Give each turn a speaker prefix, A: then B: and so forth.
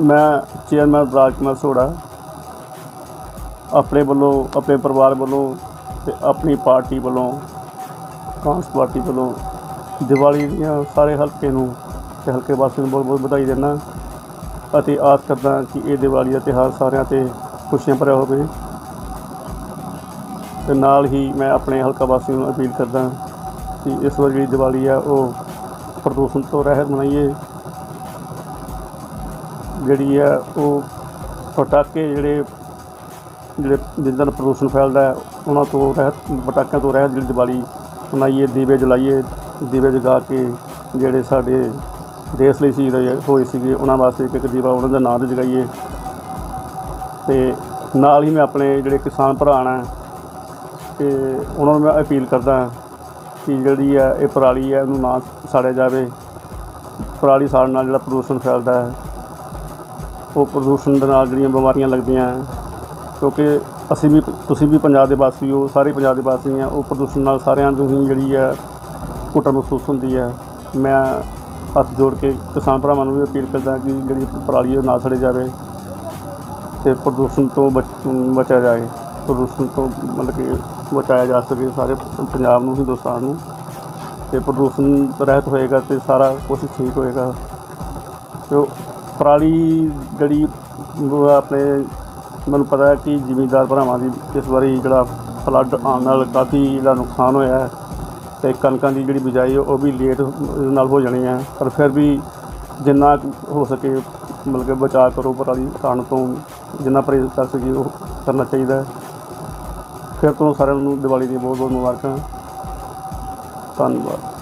A: ਮੈਂ ਚੇਅਰਮੈਨ ਰਾਜ ਕੁਮਾਰ ਸੋੜਾ ਆਪਣੇ ਵੱਲੋਂ, ਆਪਣੇ ਪਰਿਵਾਰ ਵੱਲੋਂ ਤੇ ਆਪਣੀ ਪਾਰਟੀ ਵੱਲੋਂ, ਕਾਂਗਰਸ ਪਾਰਟੀ ਵੱਲੋਂ ਦੀਵਾਲੀ ਦੀਆਂ ਸਾਰੇ ਹਲਕੇ ਨੂੰ ਤੇ ਹਲਕੇ ਵਾਸੀਆਂ ਨੂੰ ਬਹੁਤ ਬਹੁਤ ਵਧਾਈ ਦਿੰਦਾ ਅਤੇ ਆਸ ਕਰਦਾ ਕਿ ਇਹ ਦੀਵਾਲੀ ਦਾ ਤਿਉਹਾਰ ਸਾਰਿਆਂ ਤੇ ਖੁਸ਼ੀਆਂ ਭਰਿਆ ਹੋਵੇ। ਤੇ ਨਾਲ ਹੀ ਮੈਂ ਆਪਣੇ ਹਲਕਾ ਵਾਸੀਆਂ ਨੂੰ ਅਪੀਲ ਕਰਦਾ ਕਿ ਇਸ ਵਾਰ ਜਿਹੜੀ ਦੀਵਾਲੀ ਆ ਉਹ ਪ੍ਰਦੂਸ਼ਣ ਤੋਂ ਰਹਿਤ ਮਨਾਈਏ। ਜਿਹੜੀ ਆ, ਉਹ ਪਟਾਕੇ ਜਿਹੜੇ ਜਿਹੜੇ ਜਿੱਦਾਂ ਨਾਲ ਪ੍ਰਦੂਸ਼ਣ ਫੈਲਦਾ ਹੈ, ਉਹਨਾਂ ਤੋਂ ਰਹਿਤ, ਪਟਾਕਿਆਂ ਤੋਂ ਰਹਿਤ ਜਿਹੜੀ ਦੀਵਾਲੀ ਮਨਾਈਏ ਦੀਵੇ ਜਲਾਈਏ, ਦੀਵੇ ਜਗਾ ਕੇ ਜਿਹੜੇ ਸਾਡੇ ਦੇਸ਼ ਲਈ ਸ਼ਹੀਦ ਹੋਏ ਹੋਏ ਸੀਗੇ, ਉਹਨਾਂ ਵਾਸਤੇ ਇੱਕ ਦੀਵਾ ਉਹਨਾਂ ਦੇ ਨਾਂ ਤੇ ਜਗਾਈਏ। ਤੇ ਨਾਲ ਹੀ ਮੈਂ ਆਪਣੇ ਜਿਹੜੇ ਕਿਸਾਨ ਭਰਾ ਨੇ, ਤੇ ਉਹਨਾਂ ਨੂੰ ਮੈਂ ਅਪੀਲ ਕਰਦਾ ਕਿ ਜਿਹੜੀ ਹੈ ਇਹ ਪਰਾਲੀ ਹੈ, ਉਹਨੂੰ ਨਾ ਸਾੜਿਆ ਜਾਵੇ। ਪਰਾਲੀ ਸਾੜਨ ਨਾਲ ਜਿਹੜਾ ਪ੍ਰਦੂਸ਼ਣ ਫੈਲਦਾ ਹੈ ਉਹ ਪ੍ਰਦੂਸ਼ਣ ਦੇ ਨਾਲ ਜਿਹੜੀਆਂ ਬਿਮਾਰੀਆਂ ਲੱਗਦੀਆਂ ਕਿਉਂਕਿ ਅਸੀਂ ਵੀ, ਤੁਸੀਂ ਵੀ ਪੰਜਾਬ ਦੇ ਵਾਸੀ ਹੋ, ਸਾਰੇ ਪੰਜਾਬ ਦੇ ਵਾਸੀ ਆ ਉਹ ਪ੍ਰਦੂਸ਼ਣ ਨਾਲ ਸਾਰਿਆਂ ਨੂੰ ਹੀ ਜਿਹੜੀ ਹੈ ਘੁੱਟਣ ਮਹਿਸੂਸ ਹੁੰਦੀ ਹੈ। ਮੈਂ ਹੱਥ ਜੋੜ ਕੇ ਕਿਸਾਨ ਭਰਾਵਾਂ ਨੂੰ ਵੀ ਅਪੀਲ ਕਰਦਾ ਕਿ ਜਿਹੜੀ ਪਰਾਲੀ ਹੈ ਉਹ ਨਾ ਸੜੇ ਜਾਵੇ ਤੇ ਪ੍ਰਦੂਸ਼ਣ ਤੋਂ ਬਚ- ਬਚਿਆ ਜਾਏ। ਪ੍ਰਦੂਸ਼ਣ ਤੋਂ ਮਤਲਬ ਕਿ ਬਚਾਇਆ ਜਾ ਸਕੇ ਸਾਰੇ ਪੰਜਾਬ ਨੂੰ, ਹਿੰਦੁਸਤਾਨ ਨੂੰ। ਤੇ ਪ੍ਰਦੂਸ਼ਣ ਰਹਿਤ ਹੋਏਗਾ ਤੇ ਸਾਰਾ ਕੁਝ ਠੀਕ ਹੋਏਗਾ। ਤੇ ਪਰਾਲੀ ਜਿਹੜੀ ਆਪਣੇ, ਮੈਨੂੰ ਪਤਾ ਹੈ ਕਿ ਜ਼ਿਮੀਂਦਾਰ ਭਰਾਵਾਂ ਦੀ ਇਸ ਵਾਰੀ ਜਿਹੜਾ ਫਲੱਡ ਆਉਣ ਨਾਲ ਕਾਫੀ ਜਿਹੜਾ ਨੁਕਸਾਨ ਹੋਇਆ ਹੈ ਤੇ ਕਣਕਾਂ ਦੀ ਜਿਹੜੀ ਬਿਜਾਈ ਉਹ ਵੀ ਲੇਟ ਨਾਲ ਹੋ ਜਾਣੀ ਹੈ। ਪਰ ਫਿਰ ਵੀ ਜਿੰਨਾ ਹੋ ਸਕੇ ਮਤਲਬ ਕਿ ਬਚਾਅ ਕਰੋ ਪਰਾਲੀ ਖਾਣ ਤੋਂ, ਜਿੰਨਾ ਪਰਹੇਜ਼ ਕਰ ਸਕੀ ਉਹ ਕਰਨਾ ਚਾਹੀਦਾ ਫਿਰ ਤੋਂ ਸਾਰਿਆਂ ਨੂੰ ਦੀਵਾਲੀ ਦੀਆਂ ਬਹੁਤ ਬਹੁਤ ਮੁਬਾਰਕਾਂ। ਧੰਨਵਾਦ।